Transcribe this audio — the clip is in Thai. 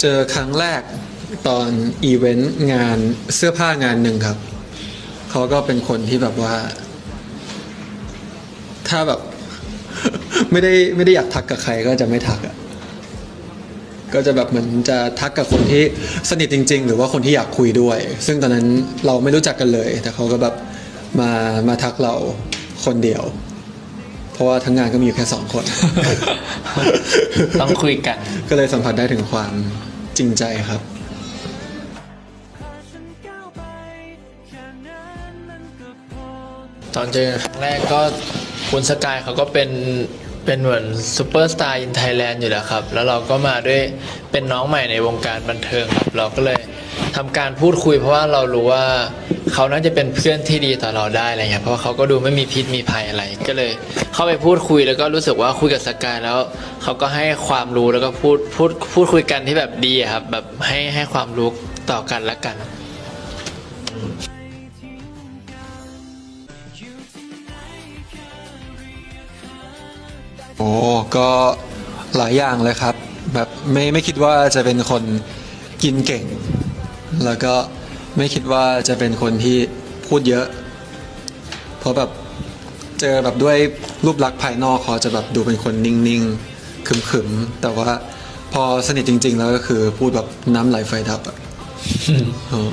เจอครั้งแรกตอนอีเวนต์งานเสื้อผ้างานหนึ่งครับ เขาก็เป็นคนที่แบบว่า ถ้าแบบ ไม่ได้ไม่ได้อยากทักกับใครก็จะไม่ทักอะก็จะแบบเหมือนจะทักกับคนที่สนิทจริง ๆ หรือว่าคนที่อยากคุยด้วย ซึ่งตอนนั้นเราไม่รู้จักกันเลย แต่เขาก็แบบมามาทักเราคนเดียว ราะว่าทั้งงานก็มีอยู่แค่สองคน ต้องคุยกัน ก็เลยสัมผัสได้ถึงความจริงใจครับ ตอนเจอกันครั้งแรกก็คุณสกายเขาก็เป็นเป็นเหมือนซูเปอร์สตาร์อินไทยแลนด์อยู่แล้วครับ แล้วเราก็มาด้วยเป็นน้องใหม่ในวงการบันเทิงครับ เราก็เลยทำการพูดคุยเพราะว่าเรารู้ว่า เขาน่าจะเป็นเพื่อนที่ดีต่อเราได้อะไรเงี้ยเพราะว่าเขาก็ดูไม่มีพิษมีภัยอะไร ก็เลย เข้าไปพูดคุยแล้วก็รู้สึกว่าคุยกับสกายแล้วเขาก็ให้ความรู้แล้วก็พูดพูดพูดคุยกันที่แบบดีอะครับแบบให้ให้ความรู้ต่อกันและกัน โอ้ก็หลายอย่างเลยครับ แบบไม่ไม่คิดว่าจะเป็นคนกินเก่ง แล้วก็ ไม่คิดว่าจะเป็นคนที่พูดเยอะ เพราะแบบเจอแบบด้วยรูปลักษณ์ภายนอกเขาจะแบบดูเป็นคนนิ่งๆขึมๆ แต่ว่าพอสนิทจริง ๆ แล้วก็คือพูดแบบน้ำไหลไฟดับอะเออ